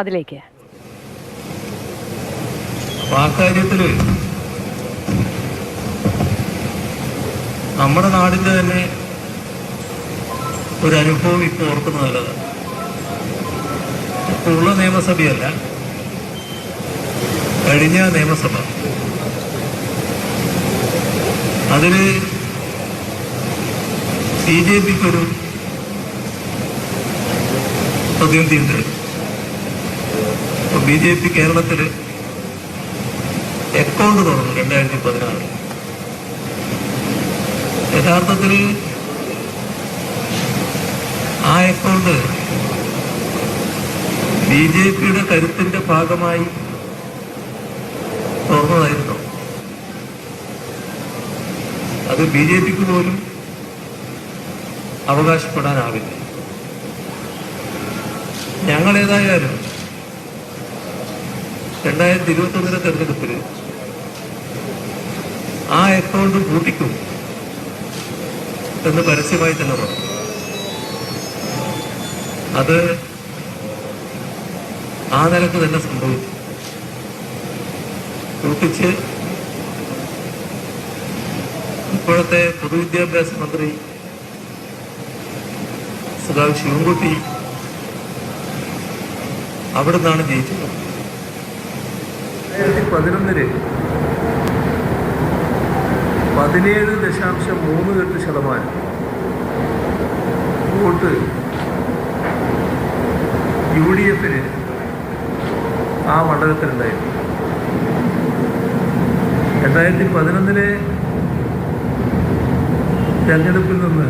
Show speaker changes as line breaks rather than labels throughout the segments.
അതിലേക്ക്.
നമ്മുടെ നാടിന്റെ തന്നെ ഒരു അനുഭവം ഇപ്പൊ ഓർക്കുന്നത് നല്ലതാണ്. ഉള്ള നിയമസഭയല്ല കഴിഞ്ഞ നിയമസഭ. അതിൽ ബി ജെ പിക്കൊരു പ്രതിനിധിയുണ്ട്. ബി ജെ പി കേരളത്തിൽ അക്കൗണ്ട് തുറന്നു രണ്ടായിരത്തി പതിനാറ് യഥാർത്ഥത്തിൽ ആ അക്കൗണ്ട് ബി ജെ പിയുടെ കരുത്തിന്റെ ഭാഗമായി തുറന്നതായിരുന്നു. അത് ബി ജെ പിക്ക് പോലും അവകാശപ്പെടാനാവില്ല. ഞങ്ങൾ ഏതായാലും രണ്ടായിരത്തി ഇരുപത്തി ഒന്നിലെ തെരഞ്ഞെടുപ്പിൽ ആ അക്കൗണ്ട് പൂട്ടിക്കും എന്ന് പരസ്യമായി തന്നെ പറഞ്ഞു. അത് ആ നിലയ്ക്ക് തന്നെ സംഭവിച്ചു. കൂട്ടിച്ച് ഇപ്പോഴത്തെ പൊതുവിദ്യാഭ്യാസ മന്ത്രി സദാവ് ശിവൻകുട്ടി അവിടെ ജയിച്ചത്. രണ്ടായിരത്തി പതിനൊന്നിന് പതിനേഴ് ദശാംശം മൂന്ന് എട്ട് ശതമാനം വോട്ട് യു ഡി എഫിന് ആ മണ്ഡലത്തിലുണ്ടായിരുന്നു. രണ്ടായിരത്തി പതിനൊന്നിലെ തെരഞ്ഞെടുപ്പിൽ നിന്ന്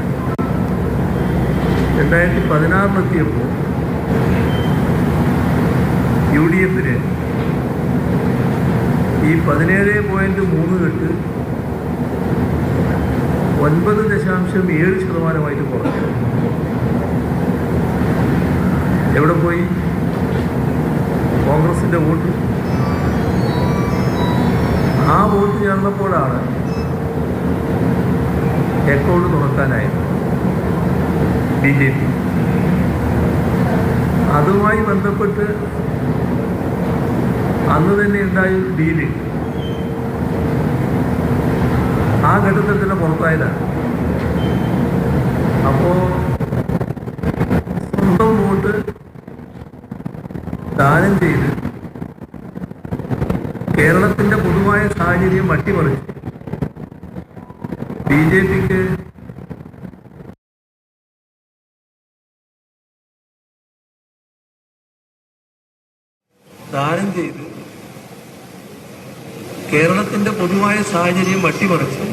രണ്ടായിരത്തി പതിനാറിലെത്തിയപ്പോൾ യു ഡി എഫിന് ഈ പതിനേഴ് പോയിന്റ് മൂന്ന് കെട്ട് ഒൻപത് ദശാംശം ഏഴ് ശതമാനമായിട്ട് കുറഞ്ഞു. എവിടെ പോയി? കോൺഗ്രസിന്റെ വോട്ട്. ആ വോട്ട് ചേർന്നപ്പോഴാണ് അക്കൗണ്ട് തുറക്കാനായത് ബി ജെ പി. അതുമായി ബന്ധപ്പെട്ട് അന്ന് തന്നെ ഉണ്ടായ ഡീൽ. ആ ഘട്ടത്തിൽ തന്നെ പുറത്തായതാണ്. അപ്പോ സ്വന്തം വോട്ട് ദാനം ചെയ്ത് കേരളത്തിന്റെ പൊതുവായ സാഹചര്യം അട്ടിമറിച്ചു ബി ജെ പിക്ക് ദാനം ചെയ്ത് കേരളത്തിന്റെ പൊതുവായ സാഹചര്യം വട്ടിമറിച്ച്.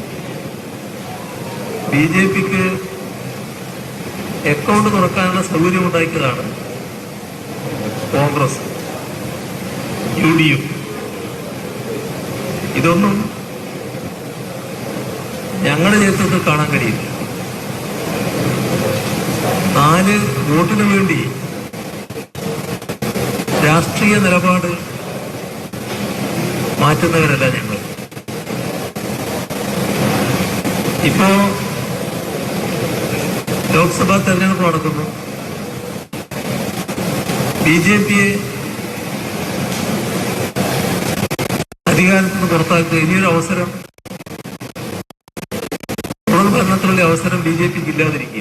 ബി ജെ പിക്ക് അക്കൗണ്ട് തുറക്കാനുള്ള സൗകര്യം ഉണ്ടാക്കിയതാണ് കോൺഗ്രസ് യു ഡി എഫ്. ഇതൊന്നും ഞങ്ങളുടെ നേതൃത്വത്തിൽ കാണാൻ കഴിയില്ല. നാല് വോട്ടിനു വേണ്ടി രാഷ്ട്രീയ നിലപാട് മാറ്റുന്നവരല്ല ഞങ്ങൾ. ഇപ്പോ ലോക്സഭാ തെരഞ്ഞെടുപ്പ് നടക്കുന്നു. ബി ജെ പിയെ അധികാരത്തിന് പുറത്താക്കുക. ഇനിയൊരു അവസരം. തുടർ ഭരണത്തിലുള്ള അവസരം ബി ജെ പിക്ക് ഇല്ലാതിരിക്കുക